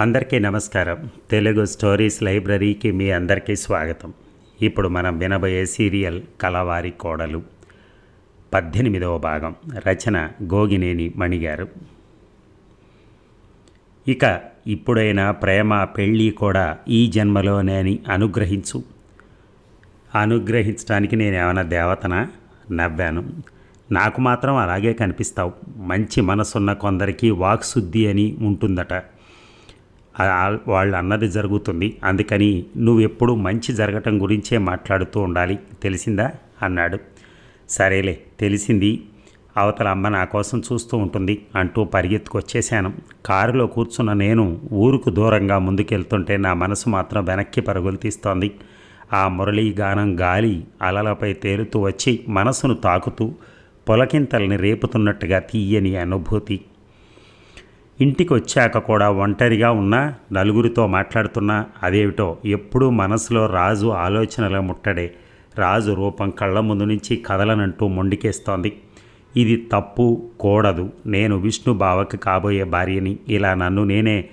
అందరికీ నమస్కారం. తెలుగు స్టోరీస్ లైబ్రరీకి మీ అందరికీ స్వాగతం. ఇప్పుడు మనం వినబోయే సీరియల్ కలవారి కోడలు. పద్దెనిమిదవ భాగం. రచన గోగినేని మణిగారు. ఇక ఇప్పుడైనా ప్రేమ పెళ్ళి కూడా ఈ జన్మలోనే అని అనుగ్రహించు. అనుగ్రహించడానికి నేను ఏమైనా దేవతనా? నవ్వాను. నాకు మాత్రం అలాగే కనిపిస్తావు. మంచి మనసున్న కొందరికి వాక్శుద్ధి అని ఉంటుందట. వాళ్ళు అన్నది జరుగుతుంది. అందుకని నువ్వెప్పుడు మంచి జరగటం గురించే మాట్లాడుతూ ఉండాలి. తెలిసిందా? అన్నాడు. సరేలే తెలిసింది. అవతల అమ్మ నా కోసం చూస్తూ ఉంటుంది అంటూ పరిగెత్తుకొచ్చేశాను. కారులో కూర్చున్న నేను ఊరుకు దూరంగా ముందుకెళ్తుంటే నా మనసు మాత్రం వెనక్కి పరుగులు తీస్తోంది. ఆ మురళీ గానం గాలి అలలపై తేలుతూ వచ్చి మనసును తాకుతూ పొలకింతల్ని రేపుతున్నట్టుగా తీయని అనుభూతి. ఇంటికి వచ్చాక కూడా ఒంటరిగా ఉన్నా నలుగురితో మాట్లాడుతున్నా అదేమిటో ఎప్పుడూ మనసులో రాజు ఆలోచనల ముట్టడే. రాజు రూపం కళ్ళ ముందు నుంచి కదలనంటూ మొండికేస్తోంది. ఇది తప్పు కూడదు. నేను విష్ణు బావకి కాబోయే భార్యని. ఇలా నన్ను నేనే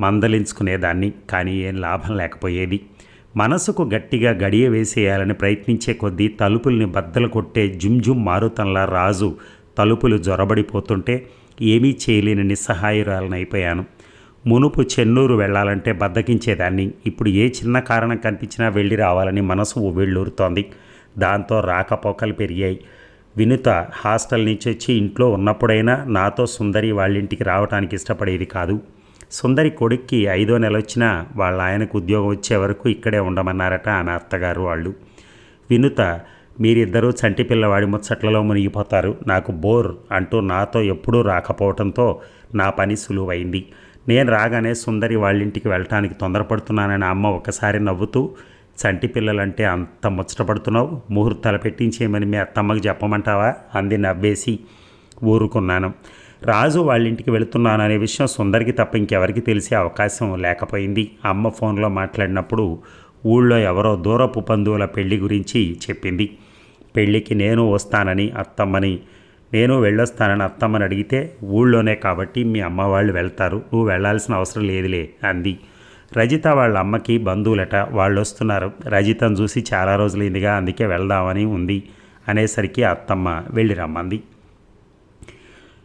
మందలించుకునేదాన్ని కానీ ఏం లాభం లేకపోయేది. మనసుకు గట్టిగా గడియ వేసేయాలని ప్రయత్నించే కొద్దీ తలుపుల్ని బద్దలు కొట్టే జుంజుం మారుతంలా రాజు తలుపులు జొరబడిపోతుంటే ఏమీ చేయలేని నిస్సహాయురాలనైపోయాను మునుపు చెన్నూరు వెళ్ళాలంటే బద్దకించేదాన్ని. ఇప్పుడు ఏ చిన్న కారణం కనిపించినా వెళ్ళి రావాలని మనసు వెళ్ళూరుతోంది. దాంతో రాకపోకలు పెరిగాయి. వినుత హాస్టల్ నుంచి వచ్చి ఇంట్లో ఉన్నప్పుడైనా నాతో సుందరి వాళ్ళ ఇంటికి రావడానికి ఇష్టపడేది కాదు. సుందరి కొడుక్కి ఐదో నెల వచ్చినా వాళ్ళ ఆయనకు ఉద్యోగం వచ్చే వరకు ఇక్కడే ఉండమన్నారట ఆమె అత్తగారు వాళ్ళు. వినుత మీరిద్దరూ చంటి పిల్లవాడి ముచ్చట్లలో మునిగిపోతారు. నాకు బోర్ అంటూ నాతో ఎప్పుడూ రాకపోవడంతో నా పని సులువైంది. నేను రాగానే సుందరి వాళ్ళింటికి వెళ్ళటానికి తొందరపడుతున్నానని అమ్మ ఒకసారి నవ్వుతూ చంటి పిల్లలంటే అంత ముచ్చటపడుతున్నావు? ముహూర్తాలు పెట్టించేయమని మీ అత్తమ్మకి చెప్పమంటావా? అంది నవ్వేసి ఊరుకున్నాను. రాజు వాళ్ళ ఇంటికి వెళుతున్నాననే విషయం సుందరికి తప్ప ఇంకెవరికి తెలిసే అవకాశం లేకపోయింది. అమ్మ ఫోన్లో మాట్లాడినప్పుడు ఊళ్ళో ఎవరో దూరపు బంధువుల పెళ్ళి గురించి చెప్పింది. పెళ్ళికి నేను వస్తానని అత్తమ్మని నేను వెళ్ళొస్తానని అత్తమ్మని అడిగితే ఊళ్ళోనే కాబట్టి మీ అమ్మ వాళ్ళు వెళ్తారు నువ్వు వెళ్ళాల్సిన అవసరం లేదులే అంది. రజిత వాళ్ళ అమ్మకి బంధువులట వాళ్ళు వస్తున్నారు రజితను చూసి చాలా రోజులైందిగా అందుకే వెళ్దామని ఉంది అనేసరికి అత్తమ్మ వెళ్ళి రమ్మంది.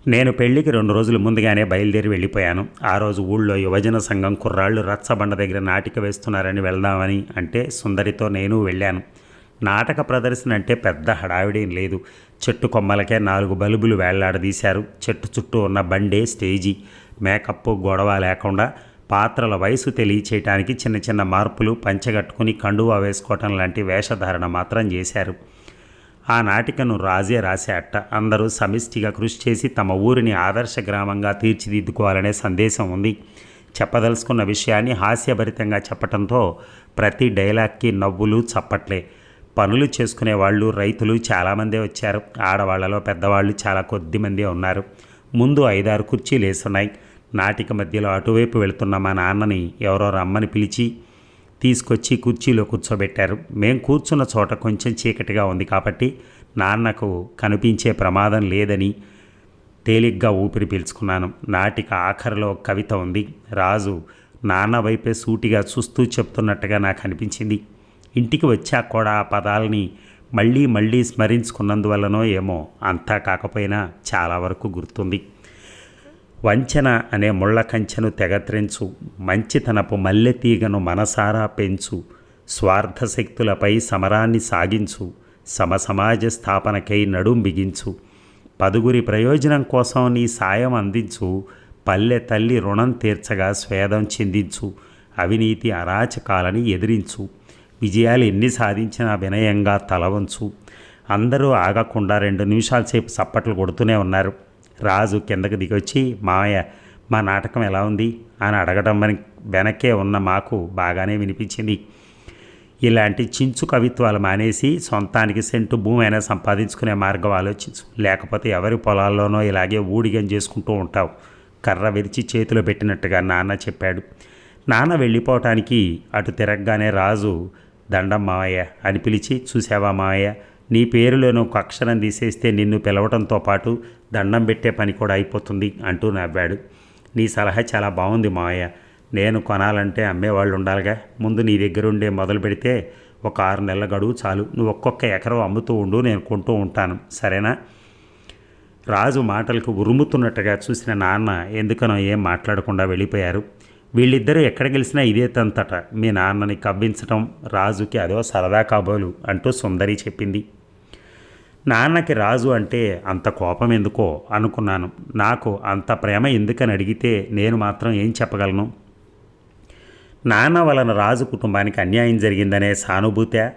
నేను పెళ్ళికి రెండు రోజుల ముందుగానే బయలుదేరి వెళ్ళిపోయాను. ఆ రోజు ఊళ్ళో యువజన సంఘం కుర్రాళ్ళు రచ్చబండ దగ్గర నాటిక వేస్తున్నారని వెళ్దామని అంటే సుందరితో నేను వెళ్ళాను. నాటక ప్రదర్శన అంటే పెద్ద హడావిడేం లేదు. చెట్టు కొమ్మలకే నాలుగు బల్బులు వేళ్ళాడదీశారు. చెట్టు చుట్టూ ఉన్న బండే స్టేజీ. మేకప్ గొడవ లేకుండా పాత్రల వయసు తెలియచేయటానికి చిన్న చిన్న మార్పులు పంచగట్టుకుని కండువా వేసుకోవటం లాంటి వేషధారణ మాత్రం చేశారు. ఆ నాటికను రాజే రాసేట. అందరూ సమిష్టిగా కృషి చేసి తమ ఊరిని ఆదర్శ గ్రామంగా తీర్చిదిద్దుకోవాలనే సందేశం ఉంది. చెప్పదలుచుకున్న విషయాన్ని హాస్యభరితంగా చెప్పటంతో ప్రతి డైలాగ్కి నవ్వులు చప్పట్లే. పనులు చేసుకునే వాళ్ళు రైతులు చాలామందే వచ్చారు. ఆడవాళ్ళలో పెద్దవాళ్ళు చాలా కొద్ది మందే ఉన్నారు. ముందు ఐదారు కుర్చీలు వేసున్నాయి. నాటిక మధ్యలో అటువైపు వెళుతున్న మా నాన్నని ఎవరో రమ్మని పిలిచి తీసుకొచ్చి కుర్చీలో కూర్చోబెట్టారు. మేం కూర్చున్న చోట కొంచెం చీకటిగా ఉంది కాబట్టి నాన్నకు కనిపించే ప్రమాదం లేదని తేలిగ్గా ఊపిరి పీల్చుకున్నాను. నాటిక ఆఖరిలో కవిత ఉంది. రాజు నాన్న వైపే సూటిగా చూస్తూ చెప్తున్నట్టుగా నాకు అనిపించింది. ఇంటికి వచ్చాక కూడా ఆ పదాలని మళ్ళీ మళ్ళీ స్మరించుకున్నందువల్లనో ఏమో అంతా కాకపోయినా చాలా వరకు గుర్తుంది. వంచన అనే ముళ్ళ కంచెను తెగత్రించు మంచితనపు మల్లె తీగను మనసారా పెంచు స్వార్థ శక్తులపై సమరాన్ని సాగించు సమసమాజ స్థాపనకై నడుం బిగించు పదుగురి ప్రయోజనం కోసం నీ సాయం అందించు పల్లె తల్లి రుణం తీర్చగా స్వేదం చెందించు అవినీతి అరాచకాలని ఎదిరించు. విజయాలు ఎన్ని సాధించినా వినయంగా తలవంచు అందరూ ఆగకుండా రెండు నిమిషాల సేపు చప్పట్లు కొడుతూనే ఉన్నారు. రాజు కిందకి దిగొచ్చి మామయ్య మా నాటకం ఎలా ఉంది? అని అడగడం అని వెనకే ఉన్న మాకు బాగానే వినిపించింది. ఇలాంటి చించు కవిత్వాలు మానేసి సొంతానికి సెంటు భూమి అయినా సంపాదించుకునే మార్గం ఆలోచించు. లేకపోతే ఎవరి పొలాల్లోనో ఇలాగే ఊడిగం చేసుకుంటూ ఉంటావు. కర్ర విరిచి చేతిలో పెట్టినట్టుగా నాన్న చెప్పాడు. నాన్న వెళ్ళిపోవటానికి అటు తిరగగానే రాజు దండం మావయ్య అని పిలిచి చూసావా మావయ్య? నీ పేరులోనూ ఒక అక్షరం తీసేస్తే నిన్ను పిలవడంతో పాటు దండం పెట్టే పని కూడా అయిపోతుంది అంటూ నవ్వాడు. నీ సలహా చాలా బాగుంది మావయ్య. నేను కొనాలంటే అమ్మేవాళ్ళు ఉండాలిగా. ముందు నీ దగ్గరుండే మొదలు పెడితే ఒక ఆరు నెలల గడువు చాలు. నువ్వు ఒక్కొక్క ఎకరం అమ్ముతూ ఉండు నేను కొంటూ ఉంటాను. సరేనా? రాజు మాటలకు ఉరుముతున్నట్టుగా చూసిన నాన్న ఎందుకనో ఏం మాట్లాడకుండా వెళ్ళిపోయారు. వీళ్ళిద్దరూ ఎక్కడ గెలిచినా ఇదే తంతట. మీ నాన్నని కవ్వించటం రాజుకి అదో సరదా కాబోలు అంటూ సుందరి చెప్పింది. నాన్నకి రాజు అంటే అంత కోపం ఎందుకో అనుకున్నాను. నాకు అంత ప్రేమ ఎందుకని అడిగితే నేను మాత్రం ఏం చెప్పగలను? నాన్న వలన రాజు కుటుంబానికి అన్యాయం జరిగిందనే సానుభూతే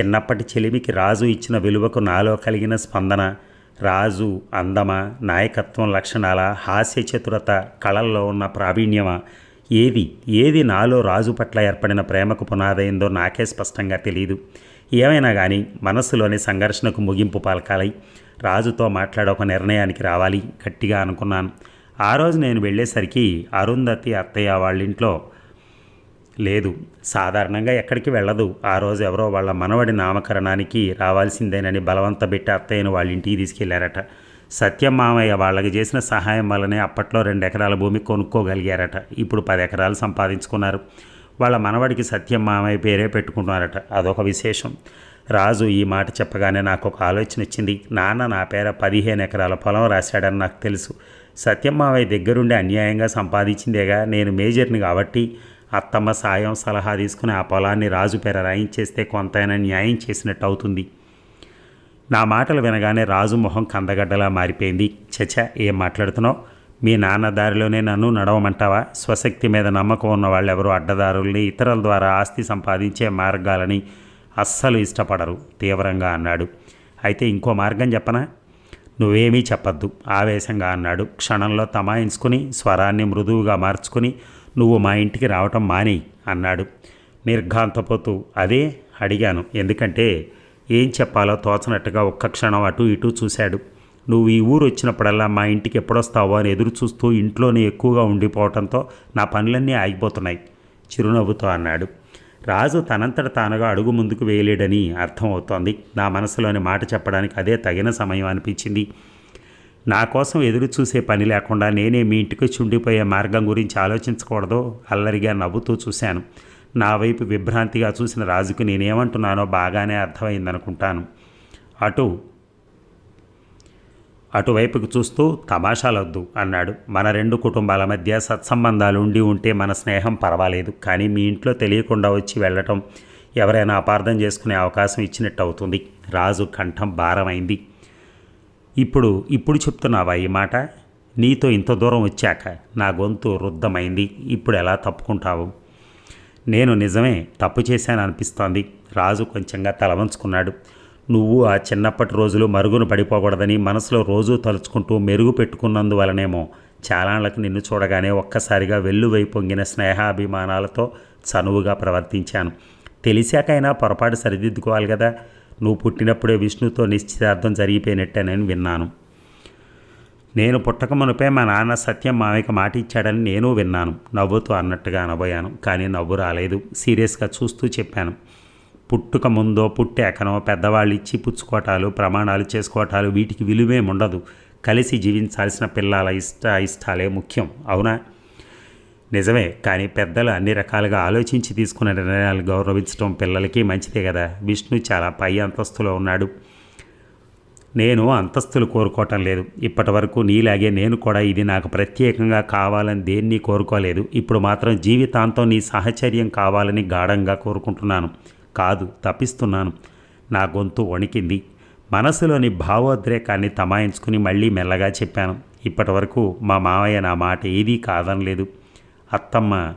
చిన్నప్పటి చెలిమికి రాజు ఇచ్చిన విలువకు నాలో కలిగిన స్పందన రాజు అందమ నాయకత్వం లక్షణాల హాస్య చతురత కళల్లో ఉన్న ప్రావీణ్యమా ఏది ఏది నాలో రాజు పట్ల ఏర్పడిన ప్రేమకు పునాదైందో నాకే స్పష్టంగా తెలియదు ఏమైనా కానీ మనస్సులోని సంఘర్షణకు ముగింపు పలకాలి. రాజుతో మాట్లాడే ఒక నిర్ణయానికి రావాలి. గట్టిగా అనుకున్నాను. ఆ రోజు నేను వెళ్ళేసరికి అరుంధతి అత్తయ్య వాళ్ళ ఇంట్లో లేదు. సాధారణంగా ఎక్కడికి వెళ్ళదు. ఆ రోజు ఎవరో వాళ్ళ మనవడి నామకరణానికి రావాల్సిందేనని బలవంత బిట్ట అత్తయ్యను వాళ్ళ ఇంటికి తీసుకెళ్ళారట. సత్యం మామయ్య వాళ్ళకి చేసిన సహాయం వల్లనే అప్పట్లో రెండు ఎకరాల భూమి కొనుక్కోగలిగారట. ఇప్పుడు పది ఎకరాలు సంపాదించుకున్నారు. వాళ్ళ మనవడికి సత్యం మామయ్య పేరే పెట్టుకున్నారట. అదొక విశేషం. రాజు ఈ మాట చెప్పగానే నాకు ఒక ఆలోచన వచ్చింది. నాన్న నా పేర పదిహేను ఎకరాల పొలం రాశాడని నాకు తెలుసు. సత్యం మావయ్య దగ్గరుండి అన్యాయంగా సంపాదించిందేగా? నేను మేజర్ని కాబట్టి అత్తమ్మ సాయం సలహా తీసుకుని ఆ పొలాన్ని రాజు పేర రాయించేస్తే కొంతైనా న్యాయం చేసినట్టు అవుతుంది. నా మాటలు వినగానే రాజు మొహం కందగడ్డలా మారిపోయింది. చచ ఏం మాట్లాడుతున్నావు? మీ నాన్న దారిలోనే నన్ను నడవమంటావా? స్వశక్తి మీద నమ్మకం ఉన్న వాళ్ళెవరూ అడ్డదారుల్ని ఇతరుల ద్వారా ఆస్తి సంపాదించే మార్గాలని అస్సలు ఇష్టపడరు తీవ్రంగా అన్నాడు. అయితే ఇంకో మార్గం చెప్పనా? నువ్వేమీ చెప్పద్దు ఆవేశంగా అన్నాడు. క్షణంలో తమాయించుకుని స్వరాన్ని మృదువుగా మార్చుకుని నువ్వు మా ఇంటికి రావటం మానేయి అన్నాడు. నిర్ఘాంతపోతూ అదే? అడిగాను. ఎందుకంటే ఏం చెప్పాలో తోచనట్టుగా ఒక్క క్షణం అటు ఇటు చూశాడు. నువ్వు ఈ ఊరు వచ్చినప్పుడల్లా మా ఇంటికి ఎప్పుడొస్తావో అని ఎదురు చూస్తూ ఇంట్లోనే ఎక్కువగా ఉండిపోవటంతో నా పనులన్నీ ఆగిపోతున్నాయి చిరునవ్వుతో అన్నాడు. రాజు తనంతట తానుగా అడుగు ముందుకు వేయలేడని అర్థమవుతోంది. నా మనసులోని మాట చెప్పడానికి అదే తగిన సమయం అనిపించింది. నా కోసం ఎదురు చూసే పని లేకుండా నేనే మీ ఇంటికి చుండిపోయే మార్గం గురించి ఆలోచించకూడదు అల్లరిగా నవ్వుతూ చూశాను. నా వైపు విభ్రాంతిగా చూసిన రాజుకు నేనేమంటున్నానో బాగానే అర్థమైందనుకుంటాను. అటు అటువైపుకు చూస్తూ తమాషాలొద్దు అన్నాడు. మన రెండు కుటుంబాల మధ్య సత్సంబంధాలు ఉండి ఉంటే మన స్నేహం పర్వాలేదు. కానీ మీ ఇంట్లో తెలియకుండా వచ్చి వెళ్ళటం ఎవరైనా అపార్థం చేసుకునే అవకాశం ఇచ్చినట్టు అవుతుంది రాజు కంఠం భారమైంది. ఇప్పుడు ఇప్పుడు చెప్తున్నావా ఈ మాట? నీతో ఇంత దూరం వచ్చాక నా గొంతు రుద్ధమైంది. ఇప్పుడు ఎలా తప్పుకుంటావు? నేను నిజమే తప్పు చేశాను అనిపిస్తోంది రాజు కొంచెంగా తలవంచుకున్నాడు నువ్వు ఆ చిన్నప్పటి రోజులు మరుగున పడిపోకూడదని మనసులో రోజూ తలుచుకుంటూ మెరుగు పెట్టుకున్నందువలనేమో చాలాళ్ళకు నిన్ను చూడగానే ఒక్కసారిగా వెల్లువై పొంగిన స్నేహాభిమానాలతో చనువుగా ప్రవర్తించాను. తెలిసాకైనా పొరపాటు సరిదిద్దుకోవాలి కదా. నువ్వు పుట్టినప్పుడే విష్ణుతో నిశ్చితార్థం జరిగిపోయినట్టేనని విన్నాను. నేను పుట్టక మునిపే మా నాన్న సత్యం మామయ్యకి మాట ఇచ్చాడని నేను విన్నాను. నవ్వుతూ అన్నట్టుగా అనబోయాను కానీ నవ్వు రాలేదు. సీరియస్గా చూస్తూ చెప్పాను. పుట్టుక ముందో పుట్టాకనో పెద్దవాళ్ళు ఇచ్చి పుచ్చుకోవటాలు ప్రమాణాలు చేసుకోవటాలు వీటికి విలువేముండదు. కలిసి జీవించాల్సిన పిల్లల ఇష్ట ఇష్టాలే ముఖ్యం అవునా? నిజమే కానీ పెద్దలు అన్ని రకాలుగా ఆలోచించి తీసుకున్న నిర్ణయాలు గౌరవించడం పిల్లలకి మంచిదే కదా. విష్ణు చాలా పై అంతస్తులో ఉన్నాడు. నేను అంతస్తులు కోరుకోవటం లేదు. ఇప్పటి వరకు నీలాగే నేను కూడా ఇది నాకు ప్రత్యేకంగా కావాలని దేన్ని కోరుకోలేదు. ఇప్పుడు మాత్రం జీవితాంతం నీ సహచర్యం కావాలని గాఢంగా కోరుకుంటున్నాను. కాదు తప్పిస్తున్నాను. నా గొంతు వణికింది. మనసులోని భావోద్రేకాన్ని తమాయించుకుని మళ్ళీ మెల్లగా చెప్పాను. ఇప్పటి వరకు మా మావయ్య నా మాట ఏదీ కాదనలేదు. అత్తమ్మ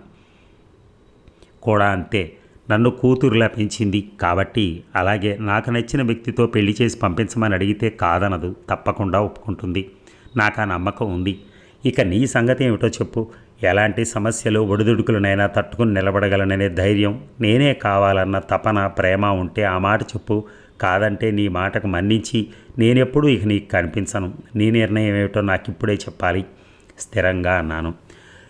కూడా అంతే. నన్ను కూతురులా పెంచింది. కాబట్టి అలాగే నాకు నచ్చిన వ్యక్తితో పెళ్ళి చేసి పంపించమని అడిగితే కాదనదు తప్పకుండా ఒప్పుకుంటుంది. నాకు ఆ నమ్మకం ఉంది. ఇక నీ సంగతి ఏమిటో చెప్పు. ఎలాంటి సమస్యలు ఒడిదుడుకులనైనా తట్టుకుని నిలబడగలననే ధైర్యం నేనే కావాలన్న తపన ప్రేమ ఉంటే ఆ మాట చెప్పు. కాదంటే నీ మాటకు మన్నించి నేనెప్పుడూ ఇక నీకు కనిపించను. నీ నిర్ణయం ఏమిటో నాకు ఇప్పుడే చెప్పాలి. స్థిరంగా అన్నాను.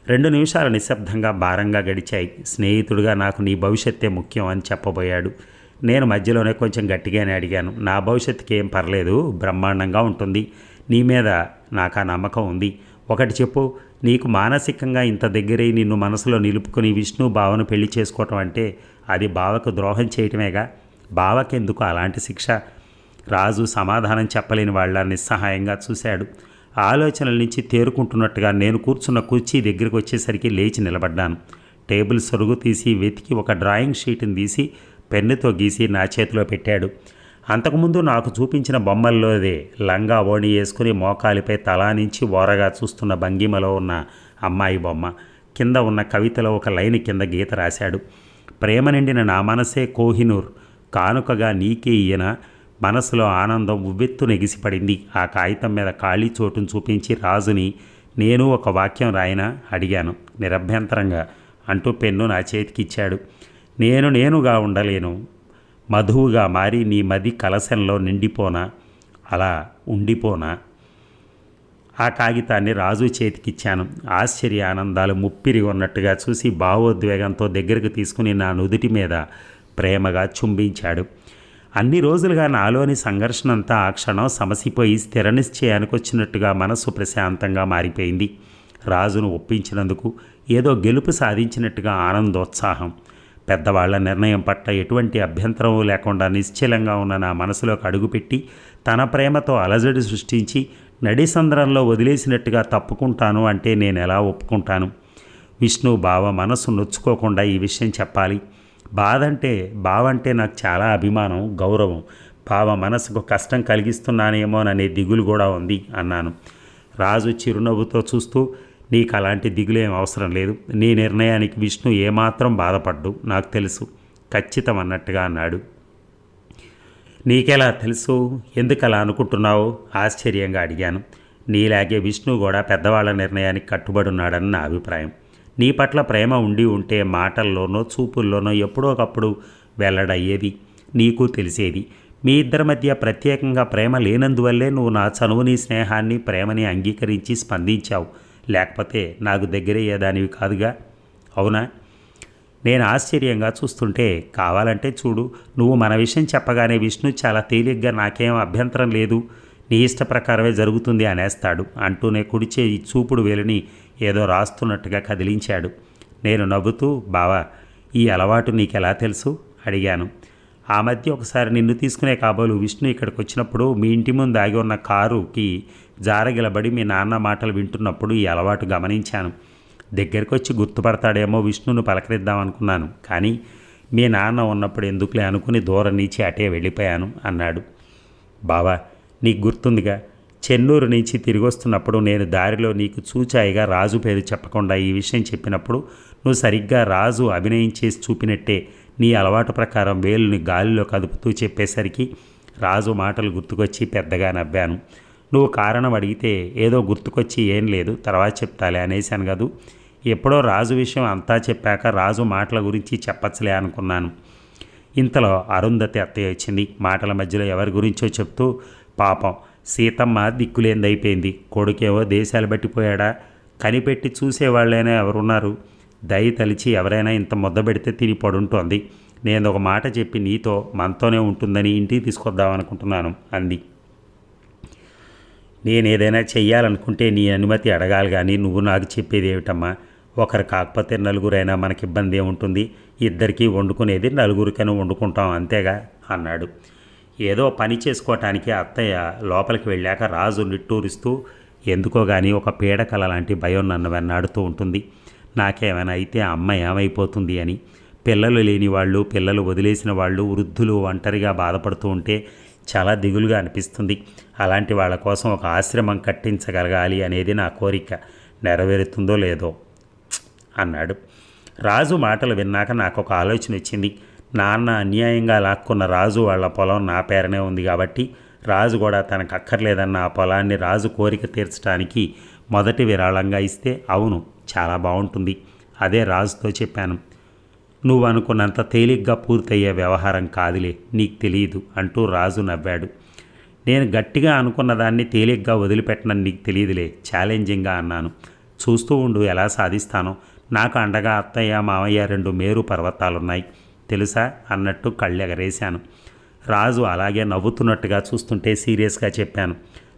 రెండు నిమిషాలు నిశ్శబ్దంగా భారంగా గడిచాయి. స్నేహితుడిగా నాకు నీ భవిష్యత్తే ముఖ్యం అని చెప్పబోయాడు. నేను మధ్యలోనే కొంచెం గట్టిగానే అడిగాను. నా భవిష్యత్తుకి ఏం పర్లేదు బ్రహ్మాండంగా ఉంటుంది. నీ మీద నాకు ఆ నమ్మకం ఉంది. ఒకటి చెప్పు నీకు మానసికంగా ఇంత దగ్గరై నిన్ను మనసులో నిలుపుకుని విష్ణు బావను పెళ్ళి చేసుకోవటం అంటే అది బావకు ద్రోహం చేయటమేగా? బావకెందుకు అలాంటి శిక్ష? రాజు సమాధానం చెప్పలేని వాళ్ళ నిస్సహాయంగా చూశాడు. ఆలోచనల నుంచి తేరుకుంటున్నట్టుగా నేను కూర్చున్న కుర్చీ దగ్గరికి వచ్చేసరికి లేచి నిలబడ్డాను. టేబుల్ సొరుగు తీసి వెతికి ఒక డ్రాయింగ్ షీట్ని తీసి పెన్నుతో గీసి నా చేతిలో పెట్టాడు. అంతకుముందు నాకు చూపించిన బొమ్మల్లోదే లంగా ఓణి వేసుకుని మోకాలిపై తలా నుంచి ఓరగా చూస్తున్న భంగిమలో ఉన్న అమ్మాయి బొమ్మ. కింద ఉన్న కవితలో ఒక లైన్ కింద గీత రాశాడు. ప్రేమ నిండిన నా మనసే కోహినూర్ కానుకగా నీకే ఈయన మనసులో ఆనందం ఉవ్వెత్తు నెగిసిపడింది. ఆ కాగితం మీద ఖాళీ చోటును చూపించి రాజుని నేను ఒక వాక్యం రాయనా? అడిగాను నిరభ్యంతరంగా. అంటూ పెన్ను నా చేతికిచ్చాడు. నేను నేనుగా ఉండలేను. మధువుగా మారి నీ మది కలశంలో నిండిపోనా? అలా ఉండిపోనా? ఆ కాగితాన్ని రాజు చేతికిచ్చాను. ఆశ్చర్య ఆనందాలు ముప్పిరి ఉన్నట్టుగా చూసి భావోద్వేగంతో దగ్గరకు తీసుకుని నా నుదుటి మీద ప్రేమగా చుంబించాడు. అన్ని రోజులుగా నాలోని సంఘర్షణ అంతా ఆ క్షణం సమసిపోయి స్థిర నిశ్చయానికి వచ్చినట్టుగా మనస్సు ప్రశాంతంగా మారిపోయింది. రాజును ఒప్పించినందుకు ఏదో గెలుపు సాధించినట్టుగా ఆనందోత్సాహం. పెద్దవాళ్ళ నిర్ణయం పట్ల ఎటువంటి అభ్యంతరం లేకుండా నిశ్చలంగా ఉన్న నా మనసులోకి అడుగుపెట్టి తన ప్రేమతో అలజడి సృష్టించి నడిసంద్రంలో వదిలేసినట్టుగా తప్పుకుంటాను అంటే నేను ఎలా ఒప్పుకుంటాను? విష్ణు బావ మనసు నొచ్చుకోకుండా ఈ విషయం చెప్పాలి. బాధ అంటే బావ అంటే నాకు చాలా అభిమానం గౌరవం. బావ మనసుకు కష్టం కలిగిస్తున్నానేమోననే దిగులు కూడా ఉంది అన్నాను. రాజు చిరునవ్వుతో చూస్తూ నీకు అలాంటి దిగులేం అవసరం లేదు. నీ నిర్ణయానికి విష్ణు ఏమాత్రం బాధపడ్డు. నాకు తెలుసు. ఖచ్చితం అన్నట్టుగా అన్నాడు. నీకెలా తెలుసు? ఎందుకు అలా అనుకుంటున్నావు? ఆశ్చర్యంగా అడిగాను. నీలాగే విష్ణు కూడా పెద్దవాళ్ళ నిర్ణయానికి కట్టుబడి ఉన్నాడని నా అభిప్రాయం. నీ పట్ల ప్రేమ ఉండి ఉంటే మాటల్లోనో చూపుల్లోనో ఎప్పుడో ఒకప్పుడు వెల్లడయ్యేది నీకు తెలిసేది. మీ ఇద్దరి మధ్య ప్రత్యేకంగా ప్రేమ లేనందువల్లే నువ్వు నా చనువుని స్నేహాన్ని ప్రేమని అంగీకరించి స్పందించావు. లేకపోతే నాకు దగ్గరయ్యేదానివి కాదుగా? అవునా? నేను ఆశ్చర్యంగా చూస్తుంటే కావాలంటే చూడు నువ్వు మన విషయం చెప్పగానే విష్ణు చాలా తేలిగ్గా నాకేం అభ్యంతరం లేదు. నీ ఇష్ట ప్రకారమే జరుగుతుంది అనేస్తాడు అంటూనే కుడిచే ఈ చూపుడు వేలుని ఏదో రాస్తున్నట్టుగా కదిలించాడు. నేను నవ్వుతూ బావా ఈ అలవాటు నీకెలా తెలుసు? అడిగాను. ఆ మధ్య ఒకసారి నిన్ను తీసుకునే కాబోలు విష్ణు ఇక్కడికి వచ్చినప్పుడు మీ ఇంటి ముందు ఆగి ఉన్న కారుకి జారగిలబడి మీ నాన్న మాటలు వింటున్నప్పుడు ఈ అలవాటు గమనించాను. దగ్గరికి వచ్చి గుర్తుపడతాడేమో విష్ణును పలకరిద్దాం అనుకున్నాను. కానీ మీ నాన్న ఉన్నప్పుడు ఎందుకులే అనుకుని దూరం నుంచి అటే వెళ్ళిపోయాను అన్నాడు. బావా నీకు గుర్తుందిగా చెన్నూరు నుంచి తిరిగి వస్తున్నప్పుడు నేను దారిలో నీకు చూచాయిగా రాజు పేరు చెప్పకుండా ఈ విషయం చెప్పినప్పుడు నువ్వు సరిగ్గా రాజు అభినయం చేసి చూపినట్టే నీ అలవాటు ప్రకారం వేలుని గాలిలో కదుపుతూ చెప్పేసరికి రాజు మాటలు గుర్తుకొచ్చి పెద్దగా నవ్వాను. నువ్వు కారణం అడిగితే ఏదో గుర్తుకొచ్చి ఏం లేదు తర్వాత చెప్తాలే అనేశాను కదూ. ఎప్పుడో రాజు విషయం అంతా చెప్పాక రాజు మాటల గురించి చెప్పచ్చలే అనుకున్నాను. ఇంతలో అరుంధతి అత్తయ్య వచ్చింది. మాటల మధ్యలో ఎవరి గురించో చెప్తూ పాపం సీతమ్మ దిక్కులేందైపోయింది. కొడుకేవో దేశాలు బట్టిపోయాడా? కనిపెట్టి చూసేవాళ్ళైనా ఎవరున్నారు? దయ తలిచి ఎవరైనా ఇంత ముద్ద పెడితే తిని పడుంటోంది. నేను ఒక మాట చెప్పి నీతో మనతోనే ఉంటుందని ఇంటికి తీసుకొద్దామనుకుంటున్నాను అంది. నేను ఏదైనా చెయ్యాలనుకుంటే నీ అనుమతి అడగాలి కానీ నువ్వు నాకు చెప్పేది ఏమిటమ్మా ఒకరు కాకపోతే నలుగురైనా మనకి ఇబ్బంది ఏముంటుంది ఇద్దరికీ వండుకునేది నలుగురికైనా వండుకుంటాం అంతేగా అన్నాడు. ఏదో పని చేసుకోవటానికి అత్తయ్య లోపలికి వెళ్ళాక రాజు నిట్టూరిస్తూ ఎందుకో కానీ ఒక పీడకల లాంటి భయం నన్ను వెన్నాడుతూ ఉంటుంది. నాకేమైనా అయితే అమ్మ ఏమైపోతుంది అని. పిల్లలు లేని వాళ్ళు పిల్లలు వదిలేసిన వాళ్ళు వృద్ధులు ఒంటరిగా బాధపడుతూ ఉంటే చాలా దిగులుగా అనిపిస్తుంది. అలాంటి వాళ్ళ కోసం ఒక ఆశ్రమం కట్టించగలగాలి అనేది నా కోరిక. నెరవేరుతుందో లేదో? అన్నాడు. రాజు మాటలు విన్నాక నాకు ఒక ఆలోచన వచ్చింది నాన్న అన్యాయంగా లాక్కున్న రాజు వాళ్ళ పొలం నా పేరనే ఉంది కాబట్టి రాజు కూడా తనకు అక్కర్లేదన్న ఆ పొలాన్ని రాజు కోరిక తీర్చడానికి మొదటి విరాళంగా ఇస్తే అవును చాలా బాగుంటుంది. అదే రాజుతో చెప్పాను. నువ్వు అనుకున్నంత తేలిగ్గా పూర్తయ్యే వ్యవహారం కాదులే నీకు తెలియదు అంటూ రాజు నవ్వాడు. నేను గట్టిగా అనుకున్న దాన్ని తేలిగ్గా వదిలిపెట్టనని నీకు తెలియదులే ఛాలెంజింగ్గా అన్నాను. చూస్తూ ఉండు ఎలా సాధిస్తానో. నాకు అండగా అత్తయ్య మామయ్య రెండు మేరు పర్వతాలున్నాయి. తెలుసా అన్నట్టు కళ్ళెగరేశాను. రాజు అలాగే నవ్వుతున్నట్టుగా చూస్తుంటే సీరియస్గా చెప్పాను.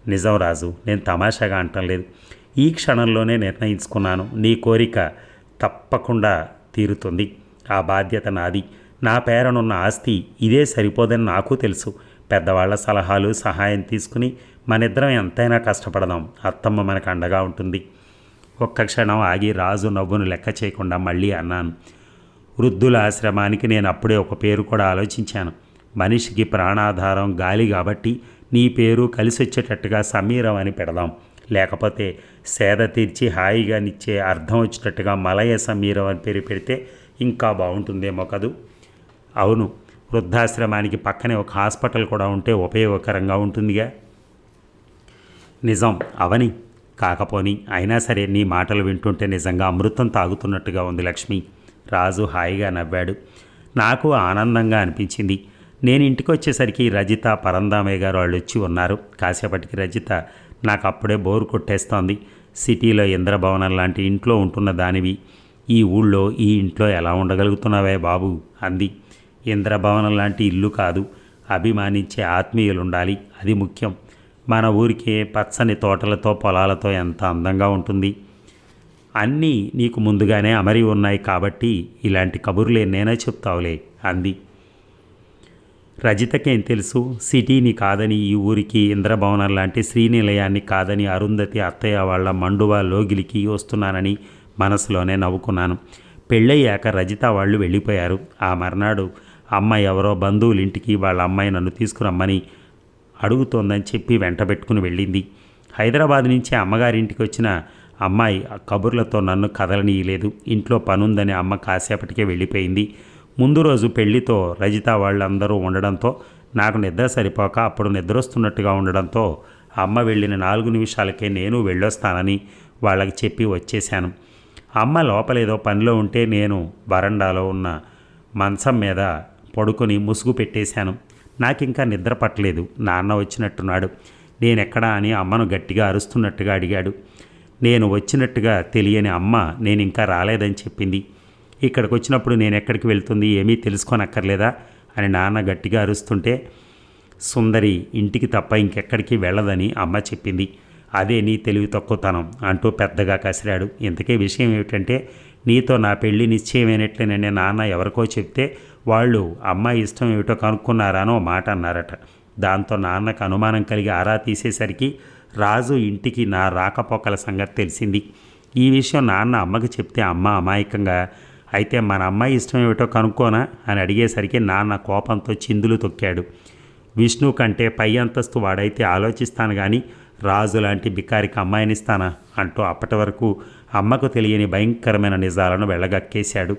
నిజం రాజు నేను తమాషాగా అంటం లేదు ఈ క్షణంలోనే నిర్ణయించుకున్నాను. నీ కోరిక తప్పకుండా తీరుతుంది. ఆ బాధ్యత నాది. నా పేరనున్న ఆస్తి ఇదే సరిపోదని నాకు తెలుసు. పెద్దవాళ్ళ సలహాలు సహాయం తీసుకుని మనిద్దరం ఎంతైనా కష్టపడదాం. అత్తమ్మ మనకు అండగా ఉంటుంది. ఒక్క క్షణం ఆగి రాజు నవ్వును లెక్క చేయకుండా మళ్ళీ అన్నాను. వృద్ధుల ఆశ్రమానికి నేను అప్పుడే ఒక పేరు కూడా ఆలోచించాను. మనిషికి ప్రాణాధారం గాలి కాబట్టి నీ పేరు కలిసి వచ్చేటట్టుగా సమీరం అని పెడదాం. లేకపోతే సేద తీర్చి హాయిగా నిచ్చే అర్థం వచ్చేటట్టుగా మలయ సమీరం అని పేరు పెడితే ఇంకా బాగుంటుందేమో కదూ? అవును వృద్ధాశ్రమానికి పక్కనే ఒక హాస్పిటల్ కూడా ఉంటే ఉపయోగకరంగా ఉంటుందిగా. నిజం అవని. కాకపోని అయినా సరే నీ మాటలు వింటుంటే నిజంగా అమృతం తాగుతున్నట్టుగా ఉంది లక్ష్మి. రాజు హాయిగా నవ్వాడు. నాకు ఆనందంగా అనిపించింది. నేను ఇంటికి వచ్చేసరికి రజిత పరందామయ్య గారు వాళ్ళు వచ్చి ఉన్నారు. కాసేపటికి రజిత నాకు అప్పుడే బోరు కొట్టేస్తోంది. సిటీలో ఇంద్రభవనం లాంటి ఇంట్లో ఉంటున్న దానివి ఈ ఊళ్ళో ఈ ఇంట్లో ఎలా ఉండగలుగుతున్నావే బాబు? అంది. ఇంద్రభవనం లాంటి ఇల్లు కాదు. అభిమానించే ఆత్మీయులు ఉండాలి అది ముఖ్యం. మన ఊరికి పచ్చని తోటలతో పొలాలతో ఎంత అందంగా ఉంటుంది. అన్నీ నీకు ముందుగానే అమరి ఉన్నాయి కాబట్టి ఇలాంటి కబుర్లే నేనే చెప్తావులే అంది. రజితకేం తెలుసు? సిటీని కాదని ఈ ఊరికి ఇంద్రభవనం లాంటి శ్రీనిలయాన్ని కాదని అరుంధతి అత్తయ్య వాళ్ళ మండువా లోగిలికి వస్తున్నానని మనసులోనే నవ్వుకున్నాను. పెళ్ళయ్యాక రజిత వాళ్ళు వెళ్ళిపోయారు. ఆ మర్నాడు అమ్మాయి ఎవరో బంధువులింటికి వాళ్ళ అమ్మాయి నన్ను తీసుకురమ్మని అడుగుతోందని చెప్పి వెంటబెట్టుకుని వెళ్ళింది. హైదరాబాద్ నుంచి అమ్మగారింటికి వచ్చిన అమ్మాయి కబుర్లతో నన్ను కదలనీయలేదు. ఇంట్లో పనుందని అమ్మ కాసేపటికే వెళ్ళిపోయింది. ముందు రోజు పెళ్ళితో రజిత వాళ్ళందరూ ఉండడంతో నాకు నిద్ర సరిపోక అప్పుడు నిద్ర వస్తున్నట్టుగా ఉండడంతో అమ్మ వెళ్ళిన నాలుగు నిమిషాలకే నేను వెళ్ళొస్తానని వాళ్ళకి చెప్పి వచ్చేశాను. అమ్మ లోపలేదో పనిలో ఉంటే నేను వరండాలో ఉన్న మంచం మీద పడుకొని ముసుగు పెట్టేశాను. నాకింకా నిద్ర పట్టలేదు. నాన్న వచ్చినట్టున్నాడు. నేనెక్కడా అని అమ్మను గట్టిగా అరుస్తున్నట్టుగా అడిగాడు. నేను వచ్చినట్టుగా తెలియని అమ్మ నేను ఇంకా రాలేదని చెప్పింది. ఇక్కడికి వచ్చినప్పుడు నేను ఎక్కడికి వెళ్తుంది? ఏమీ తెలుసుకోనక్కర్లేదా? అని నాన్న గట్టిగా అరుస్తుంటే సుందరి ఇంటికి తప్ప ఇంకెక్కడికి వెళ్ళదని అమ్మ చెప్పింది. అదే నీ తెలివి తక్కువతనం అంటూ పెద్దగా కసిరాడు. ఇంతకీ విషయం ఏమిటంటే నీతో నా పెళ్ళి నిశ్చయమైనట్లేనని నాన్న ఎవరికో చెప్తే వాళ్ళు అమ్మాయి ఇష్టం ఏమిటో కనుక్కున్నారానో మాట అన్నారట. దాంతో నాన్నకు అనుమానం కలిగి ఆరా తీసేసరికి రాజు ఇంటికి నా రాకపోకల సంగతి తెలిసింది. ఈ విషయం నాన్న అమ్మకి చెప్తే అమ్మ అమాయకంగా అయితే మన అమ్మాయి ఇష్టం ఏమిటో కనుక్కోనా? అని అడిగేసరికి నాన్న కోపంతో చిందులు తొక్కాడు. విష్ణు కంటే పై అంతస్తు వాడైతే ఆలోచిస్తాను కానీ రాజు లాంటి బికారికి అమ్మాయినిస్తానా? అంటూ అప్పటి వరకు అమ్మకు తెలియని భయంకరమైన నిజాలను వెళ్ళగక్కేశాడు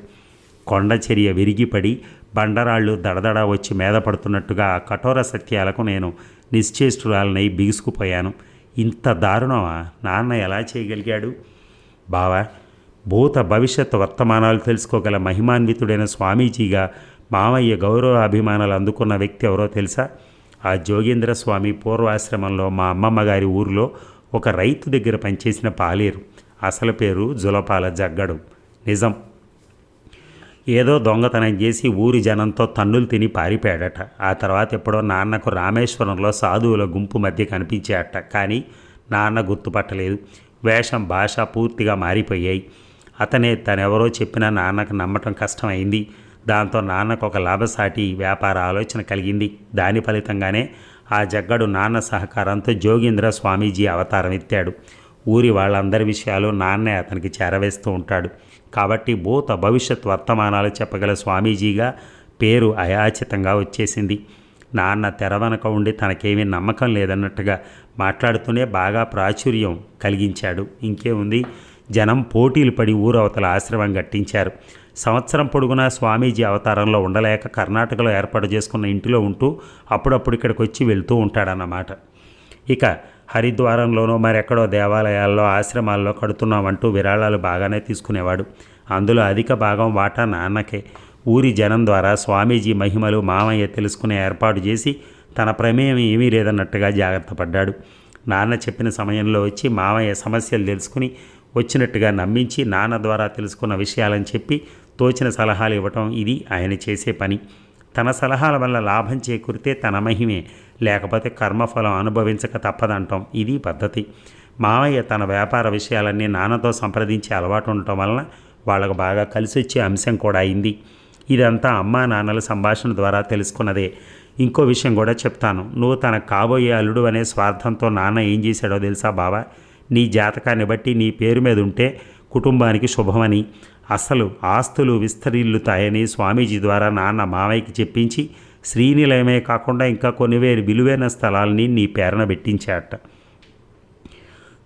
కొండచర్య విరిగిపడి బండరాళ్ళు దడదడ వచ్చి మీద పడుతున్నట్టుగా కఠోర సత్యాలకు నేను నిశ్చేష్టురాలనై బిగుసుకుపోయాను. ఇంత దారుణమా? నాన్న ఎలా చేయగలిగాడు? బావా భూత భవిష్యత్ వర్తమానాలు తెలుసుకోగల మహిమాన్వితుడైన స్వామీజీగా మామయ్య గౌరవ అభిమానాలు అందుకున్న వ్యక్తి ఎవరో తెలుసా? ఆ జోగేంద్ర స్వామి పూర్వాశ్రమంలో మా అమ్మమ్మ గారి ఊరిలో ఒక రైతు దగ్గర పనిచేసిన పాలేరు. అసలు పేరు జులపాల జగ్గడు. నిజం. ఏదో దొంగతనం చేసి ఊరి జనంతో తన్నులు తిని పారిపోయాడట. ఆ తర్వాత ఎప్పుడో నాన్నకు రామేశ్వరంలో సాధువుల గుంపు మధ్య కనిపించాడట కానీ నాన్న గుర్తుపట్టలేదు. వేషం భాష పూర్తిగా మారిపోయాయి. అతనే తనెవరో చెప్పినా నాన్నకు నమ్మటం కష్టమైంది. దాంతో నాన్నకు ఒక లాభసాటి వ్యాపార ఆలోచన కలిగింది. దాని ఫలితంగానే ఆ జగ్గడు నాన్న సహకారంతో జోగీంద్ర స్వామీజీ అవతారం ఎత్తాడు. ఊరి వాళ్ళందరి విషయాలు నాన్నే అతనికి చేరవేస్తూ ఉంటాడు. కాబట్టి భూత భవిష్యత్ వర్తమానాలు చెప్పగల స్వామీజీగా పేరు అయాచితంగా వచ్చేసింది. నాన్న తెరవనక ఉండి తనకేమీ నమ్మకం లేదన్నట్టుగా మాట్లాడుతూనే బాగా ప్రాచుర్యం కలిగించాడు. ఇంకేముంది? జనం పోటీలు పడి ఊరవతల ఆశ్రమం కట్టించారు సంవత్సరం పొడుగునా స్వామీజీ అవతారంలో ఉండలేక కర్ణాటకలో ఏర్పాటు చేసుకున్న ఇంటిలో ఉంటూ అప్పుడప్పుడు ఇక్కడికి వచ్చి వెళ్తూ ఉంటాడన్నమాట. ఇక హరిద్వారంలోనో మరెక్కడో దేవాలయాల్లో ఆశ్రమాల్లో కడుతున్నామంటూ విరాళాలు బాగానే తీసుకునేవాడు. అందులో అధిక భాగం వాటా నాన్నకే. ఊరి జనం ద్వారా స్వామీజీ మహిమలు మామయ్య తెలుసుకునే ఏర్పాటు చేసి తన ప్రమేయం ఏమీ లేదన్నట్టుగా జాగ్రత్త పడ్డాడు. నాన్న చెప్పిన సమయంలో వచ్చి మామయ్య సమస్యలు తెలుసుకుని వచ్చినట్టుగా నమ్మించి నాన్న ద్వారా తెలుసుకున్న విషయాలని చెప్పి తోచిన సలహాలు ఇవ్వటం ఇది ఆయన చేసే పని. తన సలహాల వల్ల లాభం చేకూరితే తన మహిమే. లేకపోతే కర్మఫలం అనుభవించక తప్పదంటాం. ఇది పద్ధతి. మామయ్య తన వ్యాపార విషయాలన్నీ నాన్నతో సంప్రదించే అలవాటు ఉండటం వలన వాళ్ళకు బాగా కలిసి వచ్చే అంశం కూడా అయింది. ఇదంతా అమ్మా నాన్నల సంభాషణ ద్వారా తెలుసుకున్నదే. ఇంకో విషయం కూడా చెప్తాను. నువ్వు తన కాబోయే అల్లుడు అనే స్వార్థంతో నాన్న ఏం చేశాడో తెలుసా బావా? నీ జాతకాన్ని బట్టి నీ పేరు మీద ఉంటే కుటుంబానికి శుభమని అసలు ఆస్తులు విస్తరిల్లుతాయని స్వామీజీ ద్వారా నాన్న మామయ్యకి చెప్పించి శ్రీనిలయమే కాకుండా ఇంకా కొన్ని వేరు విలువైన స్థలాల్ని నీ పేరున పెట్టించాట.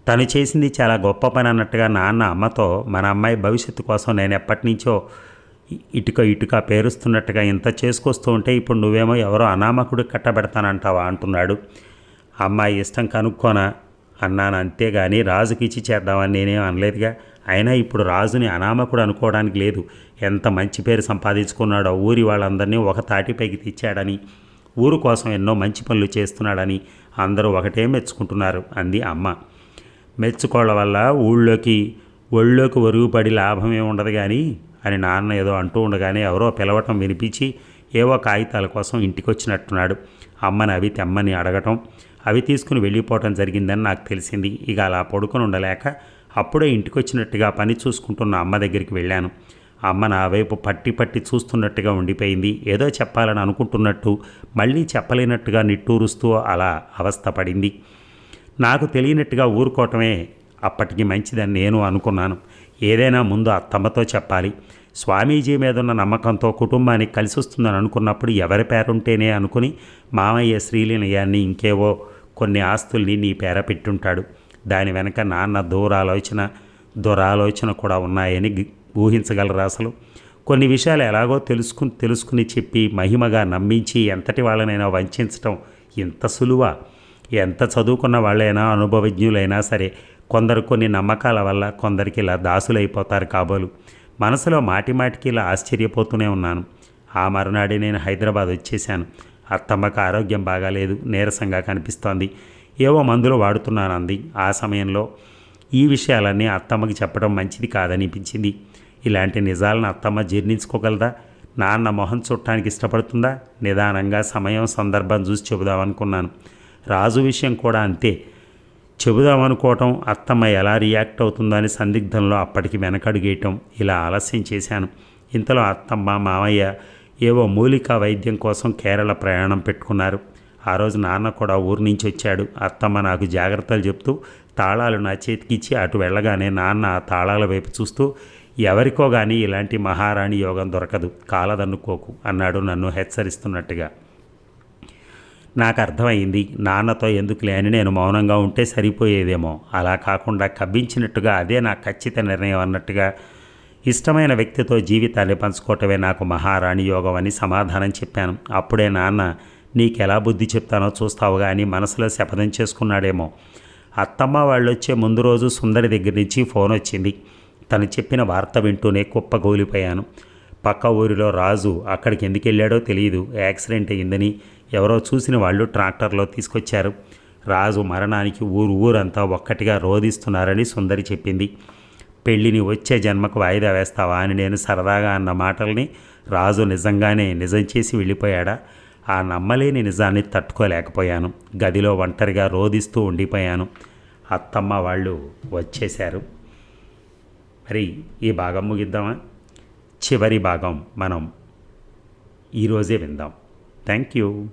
తను చేసింది చాలా గొప్ప పని అన్నట్టుగా నాన్న అమ్మతో మన అమ్మాయి భవిష్యత్తు కోసం నేను ఎప్పటి నుంచో ఇటుక ఇటుక పేరుస్తున్నట్టుగా ఇంత చేసుకొస్తూ ఉంటే ఇప్పుడు నువ్వేమో ఎవరో అనామకుడు కట్టబెడతానంటావా అంటున్నాడు. అమ్మాయి ఇష్టం కనుక్కోనా? అన్నాను. అంతేగాని రాజుకి ఇచ్చి చేద్దామని నేనేం అనలేదుగా. అయినా ఇప్పుడు రాజుని అనామకుడు అనుకోవడానికి లేదు. ఎంత మంచి పేరు సంపాదించుకున్నాడో ఊరి వాళ్ళందరినీ ఒక తాటిపైకి తెచ్చాడని ఊరు కోసం ఎన్నో మంచి పనులు చేస్తున్నాడని అందరూ ఒకటే మెచ్చుకుంటున్నారు అంది అమ్మ. మెచ్చుకోవడం వల్ల ఊళ్ళోకి ఒళ్ళోకి ఒరుగుపడి లాభమే ఉండదు కానీ అని నాన్న ఏదో అంటూ ఉండగానే ఎవరో పిలవటం వినిపించి ఏవో కాగితాల కోసం ఇంటికి వచ్చినట్టున్నాడు అమ్మని అవి తెమ్మని అడగటం అవి తీసుకుని వెళ్ళిపోవటం జరిగిందని నాకు తెలిసింది. ఇక అలా పడుకొని ఉండలేక అప్పుడే ఇంటికొచ్చినట్టుగా పని చూసుకుంటున్న అమ్మ దగ్గరికి వెళ్ళాను. అమ్మ నా వైపు పట్టి పట్టి చూస్తున్నట్టుగా ఉండిపోయింది. ఏదో చెప్పాలని అనుకుంటున్నట్టు మళ్ళీ చెప్పలేనట్టుగా నిట్టూరుస్తూ అలా అవస్థ పడింది నాకు తెలియనట్టుగా ఊరుకోవటమే అప్పటికి మంచిదని నేను అనుకున్నాను. ఏదైనా ముందు అత్తమ్మతో చెప్పాలి. స్వామీజీ మీద ఉన్న నమ్మకంతో కుటుంబానికి కలిసి వస్తుందని అనుకున్నప్పుడు ఎవరి పేరుంటేనే అనుకుని మామయ్య శ్రీలీనయాన్ని ఇంకేవో కొన్ని ఆస్తుల్ని నీ పేర పెట్టుంటాడు. దాని వెనక నాన్న దూరాలోచన దురాలోచన కూడా ఉన్నాయని ఊహించగలరా అసలు. కొన్ని విషయాలు ఎలాగో తెలుసుకుని తెలుసుకుని చెప్పి మహిమగా నమ్మించి ఎంతటి వాళ్ళనైనా వంచడం ఇంత సులువా? ఎంత చదువుకున్న వాళ్ళైనా అనుభవజ్ఞులైనా సరే కొందరు కొన్ని నమ్మకాల వల్ల కొందరికి ఇలా దాసులైపోతారు కాబోలు. మనసులో మాటి మాటికి ఇలా ఆశ్చర్యపోతూనే ఉన్నాను. ఆ మరునాడే నేను హైదరాబాద్ వచ్చేసాను అత్తమ్మకు ఆరోగ్యం బాగాలేదు నీరసంగా కనిపిస్తోంది. ఏవో మందులు వాడుతున్నానంది. ఆ సమయంలో ఈ విషయాలన్నీ అత్తమ్మకి చెప్పడం మంచిది కాదనిపించింది. ఇలాంటి నిజాలను అత్తమ్మ జీర్ణించుకోగలదా? నాన్న మొహం చుట్టానికి ఇష్టపడుతుందా? నిదానంగా సమయం సందర్భం చూసి చెబుదామనుకున్నాను. రాజు విషయం కూడా అంతే. చెబుదామనుకోవటం అత్తమ్మ ఎలా రియాక్ట్ అవుతుందో అని సందిగ్ధంలో అప్పటికి వెనకడుగేయటం ఇలా ఆలస్యం చేశాను. ఇంతలో అత్తమ్మ మామయ్య ఏవో మూలికా వైద్యం కోసం కేరళ ప్రయాణం పెట్టుకున్నారు. ఆ రోజు నాన్న కూడా ఊరి నుంచి వచ్చాడు. అత్తమ్మ నాకు జాగ్రత్తలు చెప్తూ తాళాలు నా చేతికిచ్చి అటు వెళ్ళగానే నాన్న ఆ తాళాల వైపు చూస్తూ ఎవరికో కానీ ఇలాంటి మహారాణి యోగం దొరకదు. కాలదన్నుకోకు అన్నాడు నన్ను హెచ్చరిస్తున్నట్టుగా. నాకు అర్థమైంది నాన్నతో ఎందుకులే అని నేను మౌనంగా ఉంటే సరిపోయేదేమో. అలా కాకుండా కబ్బించినట్టుగా అదే నా ఖచ్చిత నిర్ణయం అన్నట్టుగా ఇష్టమైన వ్యక్తితో జీవితాన్ని పంచుకోవటమే నాకు మహారాణి యోగం అని సమాధానం చెప్పాను. అప్పుడే నాన్న నీకెలా బుద్ధి చెప్తానో చూస్తావు కానీ మనసులో శపథం చేసుకున్నాడేమో. అత్తమ్మ వాళ్ళు వచ్చే ముందు రోజు సుందరి దగ్గర నుంచి ఫోన్ వచ్చింది. తను చెప్పిన వార్త వింటూనే కుప్పగోలిపోయాను. పక్క ఊరిలో రాజు అక్కడికి ఎందుకు వెళ్ళాడో తెలియదు యాక్సిడెంట్ అయిందని ఎవరో చూసిన వాళ్ళు ట్రాక్టర్లో తీసుకొచ్చారు. రాజు మరణానికి ఊరు ఊరంతా ఒక్కటిగా రోధిస్తున్నారని సుందరి చెప్పింది. పెళ్ళిని వచ్చే జన్మకు వాయిదా వేస్తావా అని నేను సరదాగా అన్న మాటల్ని రాజు నిజంగానే నిజం చేసి వెళ్ళిపోయాడా? ఆ నమ్మలేని నిజాన్ని తట్టుకోలేకపోయాను. గదిలో ఒంటరిగా రోధిస్తూ ఉండిపోయాను. అత్తమ్మ వాళ్ళు వచ్చేశారు. మరి ఈ భాగం ముగిద్దామా? చివరి భాగం మనం ఈరోజే విందాం. Thank you.